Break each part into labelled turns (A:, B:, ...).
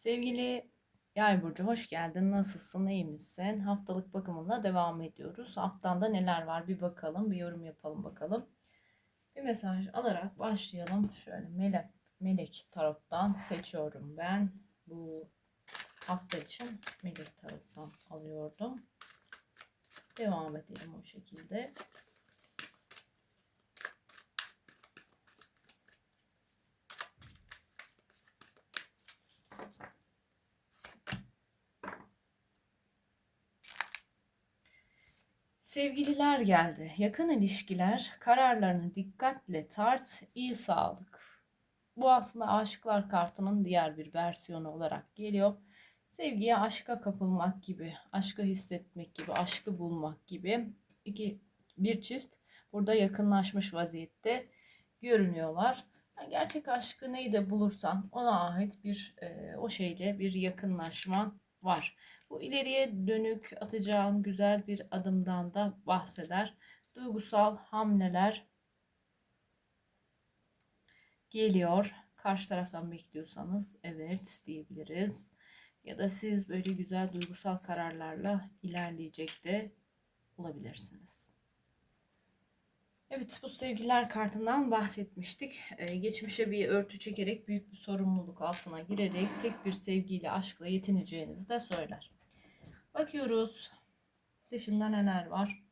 A: Sevgili Yay burcu hoş geldin. Nasılsın? iyi misin? Haftalık bakımına devam ediyoruz. Haftanda neler var bir bakalım, bir yorum yapalım bakalım. Bir mesaj alarak başlayalım. Şöyle melek melek tarottan seçiyorum ben. Bu hafta için melek tarottan alıyordum. Devam edelim o şekilde. Sevgililer geldi. Yakın ilişkiler, kararlarını dikkatle tart, iyi sağlık. Bu aslında aşıklar kartının diğer bir versiyonu olarak geliyor. Sevgiye aşka kapılmak gibi, aşkı hissetmek gibi, aşkı bulmak gibi iki bir çift burada yakınlaşmış vaziyette görünüyorlar. Gerçek aşkı neyde bulursan ona ait bir e, o şeyle bir yakınlaşman var. Bu ileriye dönük atacağın güzel bir adımdan da bahseder. Duygusal hamleler geliyor. Karşı taraftan bekliyorsanız evet diyebiliriz. Ya da siz böyle güzel duygusal kararlarla ilerleyecek de olabilirsiniz. Evet bu sevgililer kartından bahsetmiştik. Ee, geçmişe bir örtü çekerek büyük bir sorumluluk altına girerek tek bir sevgiyle aşkla yetineceğinizi de söyler. Bakıyoruz. Dışında neler var?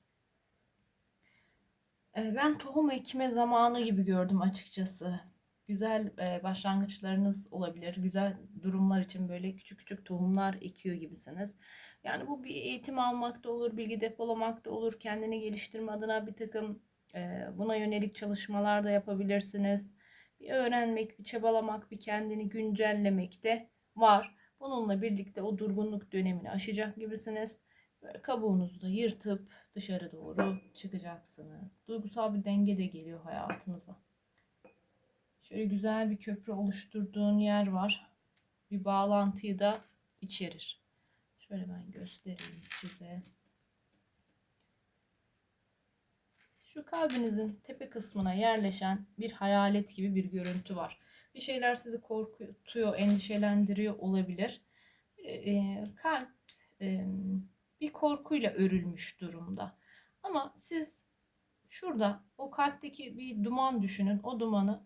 A: Ee, ben tohum ekme zamanı gibi gördüm açıkçası. Güzel e, başlangıçlarınız olabilir. Güzel durumlar için böyle küçük küçük tohumlar ekiyor gibisiniz. Yani bu bir eğitim almak da olur, bilgi depolamak da olur. Kendini geliştirme adına bir takım buna yönelik çalışmalar da yapabilirsiniz. Bir öğrenmek, bir çabalamak, bir kendini güncellemek de var. Bununla birlikte o durgunluk dönemini aşacak gibisiniz. Böyle kabuğunuzu da yırtıp dışarı doğru çıkacaksınız. Duygusal bir denge de geliyor hayatınıza. Şöyle güzel bir köprü oluşturduğun yer var. Bir bağlantıyı da içerir. Şöyle ben göstereyim size. Şu kalbinizin tepe kısmına yerleşen bir hayalet gibi bir görüntü var. Bir şeyler sizi korkutuyor, endişelendiriyor olabilir. E, kalp e, bir korkuyla örülmüş durumda. Ama siz şurada o kalpteki bir duman düşünün. O dumanı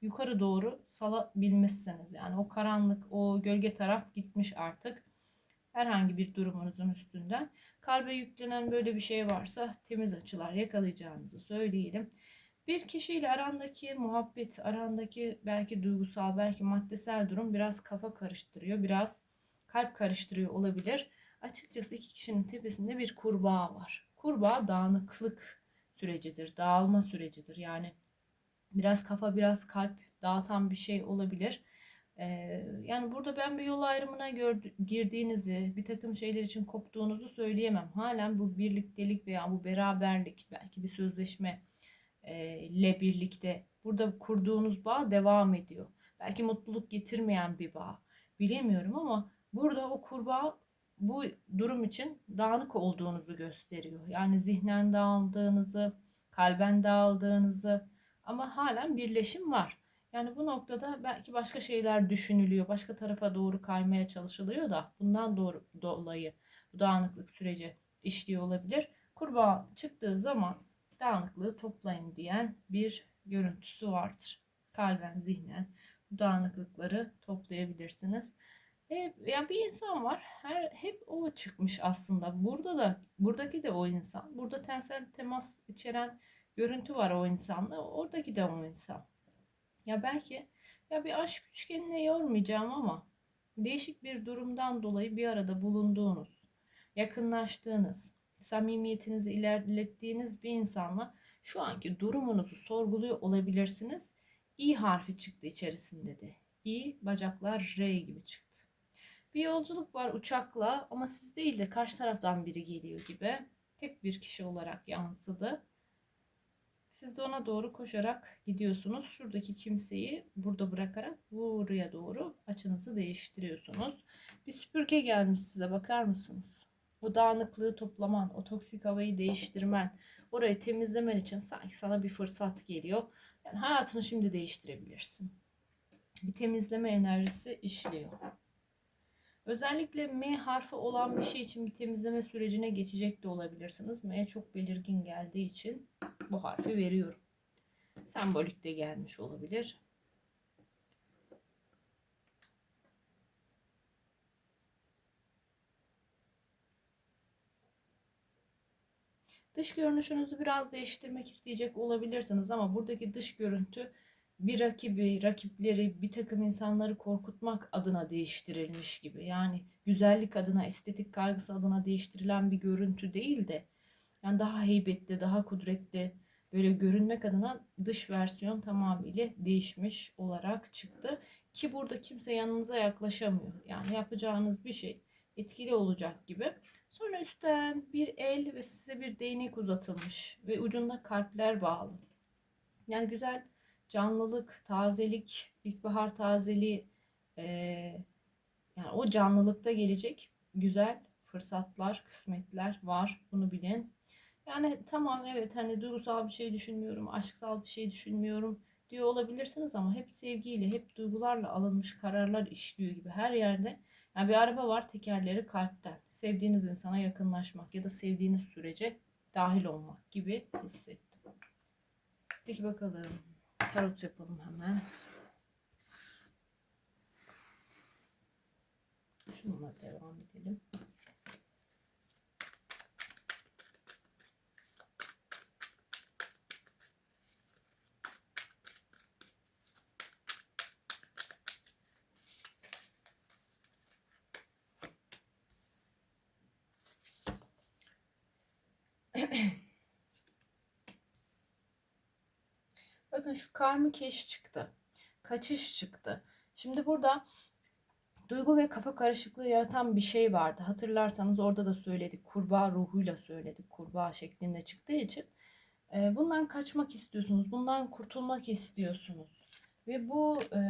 A: yukarı doğru salabilmişsiniz. Yani o karanlık, o gölge taraf gitmiş artık. Herhangi bir durumunuzun üstünden. Kalbe yüklenen böyle bir şey varsa temiz açılar yakalayacağınızı söyleyelim. Bir kişiyle arandaki muhabbet, arandaki belki duygusal, belki maddesel durum biraz kafa karıştırıyor, biraz kalp karıştırıyor olabilir. Açıkçası iki kişinin tepesinde bir kurbağa var. Kurbağa dağınıklık sürecidir, dağılma sürecidir. Yani biraz kafa, biraz kalp dağıtan bir şey olabilir. Yani burada ben bir yol ayrımına girdiğinizi, bir takım şeyler için koptuğunuzu söyleyemem. Halen bu birliktelik veya bu beraberlik, belki bir sözleşme ile birlikte burada kurduğunuz bağ devam ediyor. Belki mutluluk getirmeyen bir bağ. Bilemiyorum ama burada o kurbağa bu durum için dağınık olduğunuzu gösteriyor. Yani zihnen dağıldığınızı, kalben dağıldığınızı ama halen birleşim var. Yani bu noktada belki başka şeyler düşünülüyor, başka tarafa doğru kaymaya çalışılıyor da bundan doğru dolayı bu dağınıklık süreci işliyor olabilir. Kurbağa çıktığı zaman dağınıklığı toplayın diyen bir görüntüsü vardır. Kalben, zihnen bu dağınıklıkları toplayabilirsiniz. Hep, yani bir insan var. Her hep o çıkmış aslında. Burada da buradaki de o insan. Burada tensel temas içeren görüntü var o insanla. Oradaki de o insan. Ya belki ya bir aşk üçgenine yormayacağım ama değişik bir durumdan dolayı bir arada bulunduğunuz, yakınlaştığınız, samimiyetinizi ilerlettiğiniz bir insanla şu anki durumunuzu sorguluyor olabilirsiniz. İ harfi çıktı içerisinde de. İ bacaklar R gibi çıktı. Bir yolculuk var uçakla ama siz değil de karşı taraftan biri geliyor gibi. Tek bir kişi olarak yansıdı. Siz de ona doğru koşarak gidiyorsunuz. Şuradaki kimseyi burada bırakarak buraya doğru açınızı değiştiriyorsunuz. Bir süpürge gelmiş size bakar mısınız? O dağınıklığı toplaman, o toksik havayı değiştirmen, orayı temizlemen için sanki sana bir fırsat geliyor. Yani hayatını şimdi değiştirebilirsin. Bir temizleme enerjisi işliyor. Özellikle M harfi olan bir şey için bir temizleme sürecine geçecek de olabilirsiniz. M çok belirgin geldiği için bu harfi veriyorum. Sembolik de gelmiş olabilir. Dış görünüşünüzü biraz değiştirmek isteyecek olabilirsiniz ama buradaki dış görüntü bir rakibi, rakipleri, bir takım insanları korkutmak adına değiştirilmiş gibi. Yani güzellik adına, estetik kaygısı adına değiştirilen bir görüntü değil de yani daha heybetli, daha kudretli böyle görünmek adına dış versiyon tamamıyla değişmiş olarak çıktı. Ki burada kimse yanınıza yaklaşamıyor. Yani yapacağınız bir şey etkili olacak gibi. Sonra üstten bir el ve size bir değnek uzatılmış ve ucunda kalpler bağlı. Yani güzel canlılık, tazelik, ilkbahar tazeliği e, yani o canlılıkta gelecek güzel fırsatlar, kısmetler var. Bunu bilin. Yani tamam evet hani duygusal bir şey düşünmüyorum, aşksal bir şey düşünmüyorum diyor olabilirsiniz ama hep sevgiyle, hep duygularla alınmış kararlar işliyor gibi her yerde. Yani bir araba var tekerleri kalpten. Sevdiğiniz insana yakınlaşmak ya da sevdiğiniz sürece dahil olmak gibi hissettim. Peki bakalım. Tarot yapalım hemen. Şununla devam edelim. Bakın şu karmik eş çıktı. Kaçış çıktı. Şimdi burada duygu ve kafa karışıklığı yaratan bir şey vardı. Hatırlarsanız orada da söyledik. Kurbağa ruhuyla söyledik. Kurbağa şeklinde çıktığı için. e, Bundan kaçmak istiyorsunuz. Bundan kurtulmak istiyorsunuz. Ve bu e,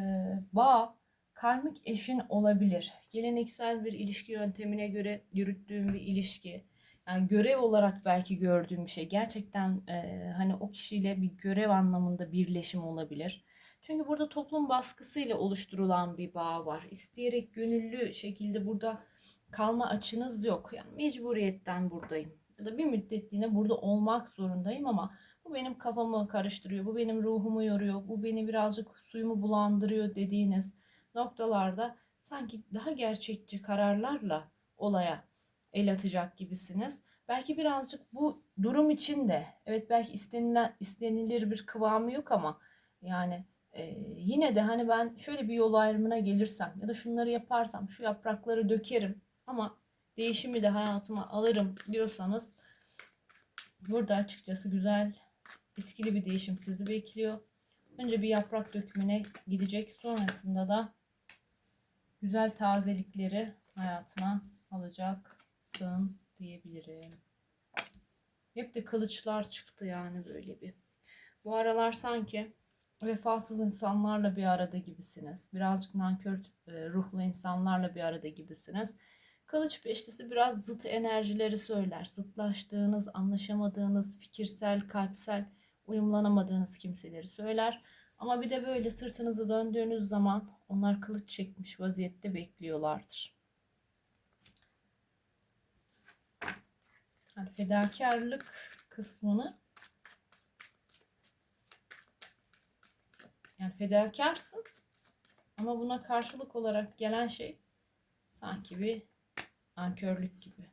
A: bağ karmik eşin olabilir. Geleneksel bir ilişki yöntemine göre yürüttüğüm bir ilişki yani görev olarak belki gördüğüm bir şey. Gerçekten e, hani o kişiyle bir görev anlamında birleşim olabilir. Çünkü burada toplum baskısıyla oluşturulan bir bağ var. İsteyerek gönüllü şekilde burada kalma açınız yok. Yani mecburiyetten buradayım. Ya da bir müddetliğine burada olmak zorundayım ama bu benim kafamı karıştırıyor. Bu benim ruhumu yoruyor. Bu beni birazcık suyumu bulandırıyor dediğiniz noktalarda sanki daha gerçekçi kararlarla olaya el atacak gibisiniz. Belki birazcık bu durum için de evet belki istenilen istenilir bir kıvamı yok ama yani e, yine de hani ben şöyle bir yol ayrımına gelirsem ya da şunları yaparsam şu yaprakları dökerim ama değişimi de hayatıma alırım diyorsanız burada açıkçası güzel etkili bir değişim sizi bekliyor. Önce bir yaprak dökümüne gidecek. Sonrasında da güzel tazelikleri hayatına alacak sığın diyebilirim. Hep de kılıçlar çıktı yani böyle bir. Bu aralar sanki vefasız insanlarla bir arada gibisiniz. Birazcık nankör e, ruhlu insanlarla bir arada gibisiniz. Kılıç beşlisi biraz zıt enerjileri söyler. Zıtlaştığınız, anlaşamadığınız, fikirsel, kalpsel, uyumlanamadığınız kimseleri söyler. Ama bir de böyle sırtınızı döndüğünüz zaman onlar kılıç çekmiş vaziyette bekliyorlardır. Yani fedakarlık kısmını yani fedakarsın ama buna karşılık olarak gelen şey sanki bir nankörlük gibi.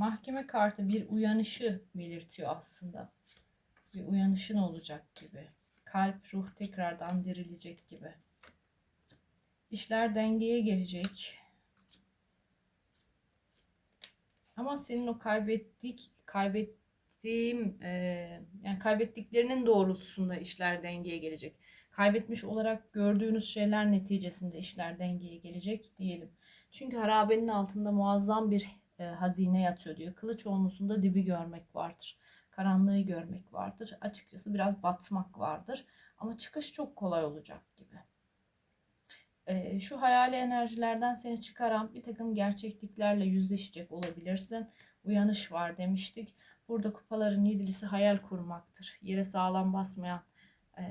A: Mahkeme kartı bir uyanışı belirtiyor aslında. Bir uyanışın olacak gibi. kalp, ruh tekrardan dirilecek gibi. İşler dengeye gelecek. Ama senin o kaybettik, kaybettiğim, e, yani kaybettiklerinin doğrultusunda işler dengeye gelecek. Kaybetmiş olarak gördüğünüz şeyler neticesinde işler dengeye gelecek diyelim. Çünkü harabenin altında muazzam bir e, hazine yatıyor diyor. Kılıç olmasında dibi görmek vardır. Karanlığı görmek vardır. Açıkçası biraz batmak vardır. Ama çıkış çok kolay olacak gibi. E, şu hayali enerjilerden seni çıkaran bir takım gerçekliklerle yüzleşecek olabilirsin. Uyanış var demiştik. Burada kupaların yedilisi hayal kurmaktır. Yere sağlam basmayan, e,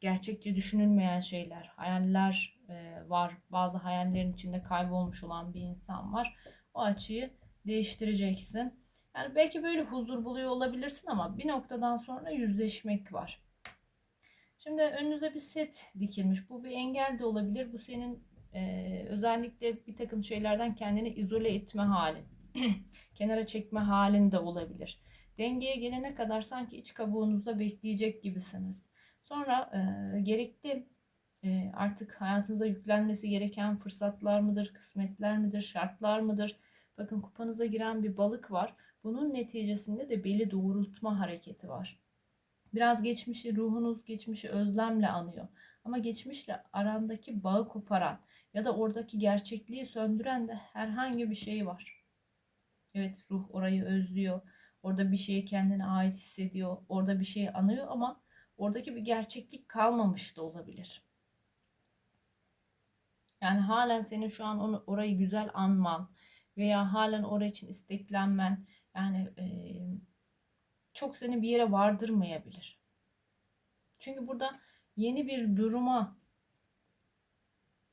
A: gerçekçi düşünülmeyen şeyler, hayaller e, var. Bazı hayallerin içinde kaybolmuş olan bir insan var. O açıyı değiştireceksin. Yani belki böyle huzur buluyor olabilirsin ama bir noktadan sonra yüzleşmek var. Şimdi önünüze bir set dikilmiş. Bu bir engel de olabilir. Bu senin e, özellikle bir takım şeylerden kendini izole etme halin. Kenara çekme halin de olabilir. Dengeye gelene kadar sanki iç kabuğunuzda bekleyecek gibisiniz. Sonra e, gerekli e, artık hayatınıza yüklenmesi gereken fırsatlar mıdır, kısmetler midir, şartlar mıdır? Bakın kupanıza giren bir balık var. Bunun neticesinde de beli doğrultma hareketi var. Biraz geçmişi, ruhunuz geçmişi özlemle anıyor. Ama geçmişle arandaki bağı koparan ya da oradaki gerçekliği söndüren de herhangi bir şey var. Evet ruh orayı özlüyor. Orada bir şeye kendine ait hissediyor. Orada bir şey anıyor ama oradaki bir gerçeklik kalmamış da olabilir. Yani halen senin şu an onu orayı güzel anman veya halen oraya için isteklenmen yani e, çok seni bir yere vardırmayabilir. Çünkü burada yeni bir duruma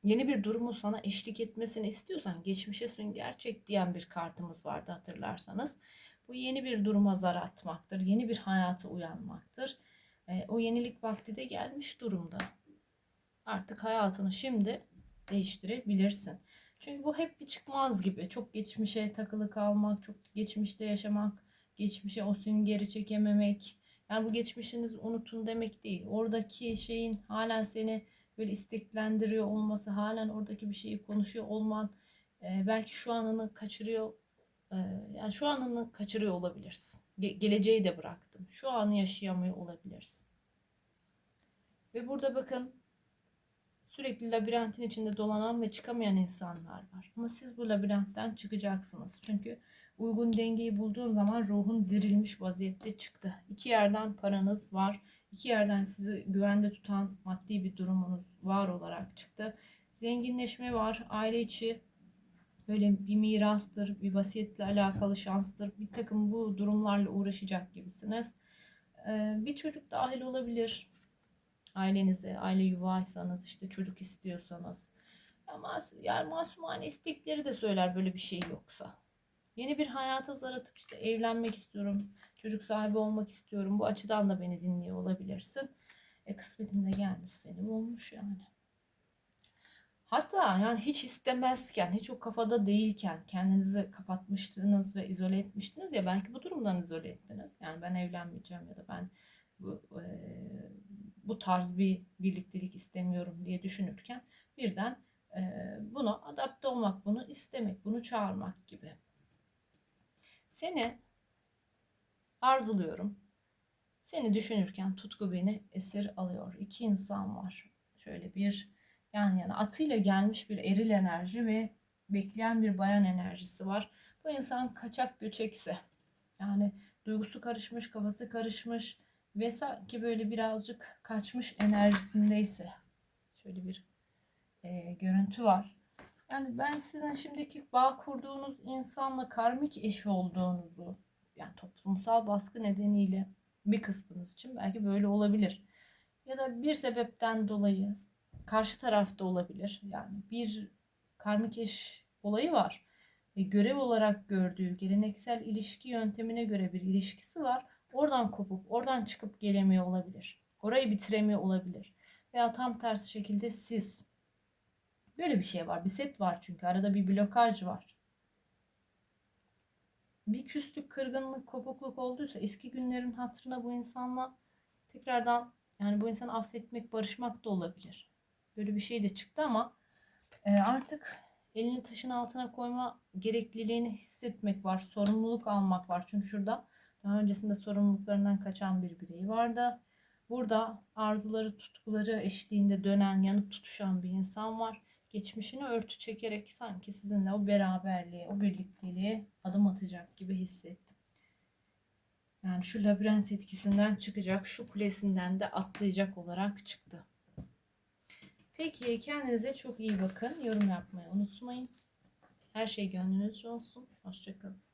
A: yeni bir durumu sana eşlik etmesini istiyorsan geçmişe sünger çek diyen bir kartımız vardı hatırlarsanız. Bu yeni bir duruma zar atmaktır. Yeni bir hayata uyanmaktır. E, o yenilik vakti de gelmiş durumda. Artık hayatını şimdi değiştirebilirsin. Çünkü bu hep bir çıkmaz gibi. Çok geçmişe takılı kalmak, çok geçmişte yaşamak, geçmişe o süngeri çekememek. Yani bu geçmişiniz unutun demek değil. Oradaki şeyin halen seni böyle isteklendiriyor olması, halen oradaki bir şeyi konuşuyor olman e, belki şu anını kaçırıyor. E, yani şu anını kaçırıyor olabilirsin. Ge- geleceği de bıraktım. Şu anı yaşayamıyor olabilirsin. Ve burada bakın sürekli labirentin içinde dolanan ve çıkamayan insanlar var. Ama siz bu labirentten çıkacaksınız. Çünkü uygun dengeyi bulduğun zaman ruhun dirilmiş vaziyette çıktı. İki yerden paranız var. İki yerden sizi güvende tutan maddi bir durumunuz var olarak çıktı. Zenginleşme var. Aile içi böyle bir mirastır, bir vasiyetle alakalı şanstır. Bir takım bu durumlarla uğraşacak gibisiniz. Ee, bir çocuk dahil olabilir ailenize, aile yuvaysanız, işte çocuk istiyorsanız. Ama yani masumane istekleri de söyler böyle bir şey yoksa. Yeni bir hayata zar atıp işte evlenmek istiyorum, çocuk sahibi olmak istiyorum. Bu açıdan da beni dinliyor olabilirsin. E kısmetinde gelmiş seni olmuş yani. Hatta yani hiç istemezken, hiç o kafada değilken kendinizi kapatmıştınız ve izole etmiştiniz ya belki bu durumdan izole ettiniz. Yani ben evlenmeyeceğim ya da ben bu, e, bu tarz bir birliktelik istemiyorum diye düşünürken birden e, buna adapte olmak, bunu istemek, bunu çağırmak gibi. Seni arzuluyorum. Seni düşünürken tutku beni esir alıyor. İki insan var. Şöyle bir yan yana atıyla gelmiş bir eril enerji ve bekleyen bir bayan enerjisi var. Bu insan kaçak göçekse yani duygusu karışmış, kafası karışmış, ve sanki böyle birazcık kaçmış enerjisindeyse şöyle bir e, görüntü var. Yani ben sizin şimdiki bağ kurduğunuz insanla karmik eş olduğunuzu yani toplumsal baskı nedeniyle bir kısmınız için belki böyle olabilir. Ya da bir sebepten dolayı karşı tarafta olabilir. Yani bir karmik eş olayı var. E, görev olarak gördüğü geleneksel ilişki yöntemine göre bir ilişkisi var Oradan kopup oradan çıkıp gelemiyor olabilir. Orayı bitiremiyor olabilir. Veya tam tersi şekilde siz. Böyle bir şey var. Bir set var çünkü. Arada bir blokaj var. Bir küslük, kırgınlık, kopukluk olduysa eski günlerin hatırına bu insanla tekrardan Yani bu insanı affetmek, barışmak da olabilir. Böyle bir şey de çıktı ama e, artık elini taşın altına koyma gerekliliğini hissetmek var. Sorumluluk almak var. Çünkü şurada daha öncesinde sorumluluklarından kaçan bir birey vardı. Burada arzuları, tutkuları eşliğinde dönen, yanıp tutuşan bir insan var. Geçmişini örtü çekerek sanki sizinle o beraberliğe, o birlikteliğe adım atacak gibi hissettim. Yani şu labirent etkisinden çıkacak, şu kulesinden de atlayacak olarak çıktı. Peki kendinize çok iyi bakın. Yorum yapmayı unutmayın. Her şey gönlünüzce olsun. Hoşçakalın.